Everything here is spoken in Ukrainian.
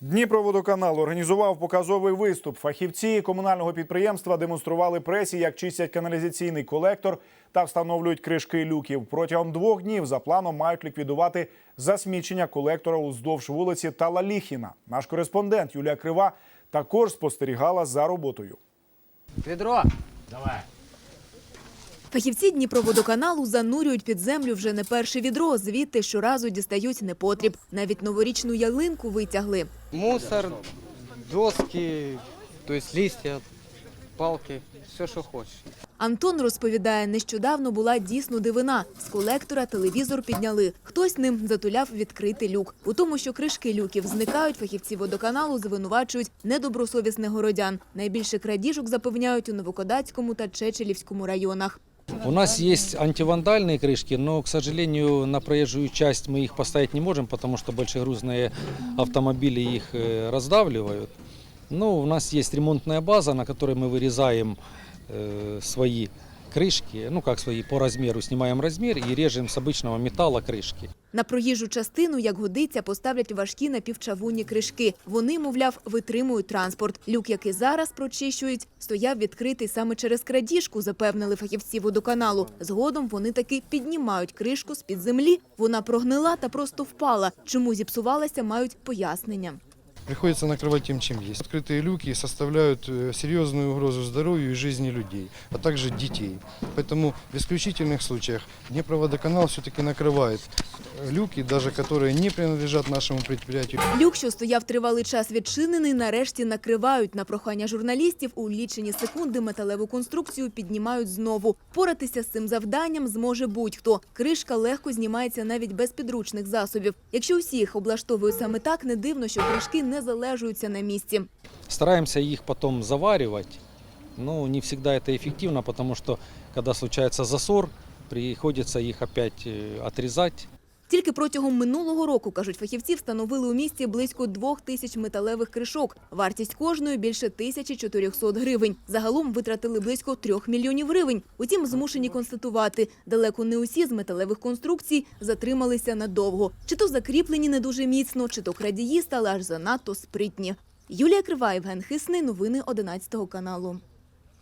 Дніпроводоканал організував показовий виступ. Фахівці комунального підприємства демонстрували пресі, як чистять каналізаційний колектор та встановлюють кришки люків. Протягом двох днів за планом мають ліквідувати засмічення колектора уздовж вулиці Талаліхіна. Наш кореспондент Юлія Крива також спостерігала за роботою. Відро. Фахівці Дніпроводоканалу занурюють під землю вже не перше відро. Звідти щоразу дістають непотріб. Навіть новорічну ялинку витягли. Мусор, доски, то есть листья, палки, все, що хочеш. Антон розповідає, нещодавно була дійсно дивина. З колектора телевізор підняли. Хтось ним затуляв відкритий люк. У тому, що кришки люків зникають, фахівці водоканалу звинувачують недобросовісних городян. Найбільше крадіжок запевняють у Новокодацькому та Чечелівському районах. У нас есть антивандальные крышки, но, к сожалению, на проезжую часть мы их поставить не можем, потому что большегрузные автомобили их э, раздавливают. Но у нас есть ремонтная база, на которой мы вырезаем э, свои крышки, ну как свои, по размеру, снимаем размер и режем с обычного металла крышки. На проїжджу частину, як годиться, поставлять важкі напівчавунні кришки. Вони, мовляв, витримують транспорт. Люк, який зараз прочищують, стояв відкритий саме через крадіжку, запевнили фахівці водоканалу. Згодом вони таки піднімають кришку з-під землі. Вона прогнила та просто впала. Чому зіпсувалася, мають пояснення. Приходится накрывать им чем есть. Открытые люки составляют э, серьезную угрозу здоровью и жизни людей, а также детей. Поэтому в исключительных случаях Днепроводоканал все-таки накрывает э, люки, даже которые не принадлежат нашему предприятию. Люк, що стояв тривалий час відчинений, нарешті накривають. На прохання журналістів у лічені секунди металеву конструкцію піднімають знову. Поратися з цим завданням зможе будь-хто. Кришка легко знімається навіть без підручних засобів. Якщо всіх облаштовують саме так, не дивно, що кришки не залежуються на місці. Стараемся их потом заваривать, но не всегда это эффективно, потому что когда случается засор, приходится их опять э, отрезать. тільки протягом минулого року, кажуть фахівці, встановили у місті близько двох тисяч металевих кришок. Вартість кожної більше 1400 гривень. Загалом витратили близько трьох мільйонів гривень. Утім, змушені констатувати, далеко не усі з металевих конструкцій затрималися надовго. Чи то закріплені не дуже міцно, чи то крадії стали аж занадто спритні. Юлія Крива, Євген Хисний. Новини 11 каналу.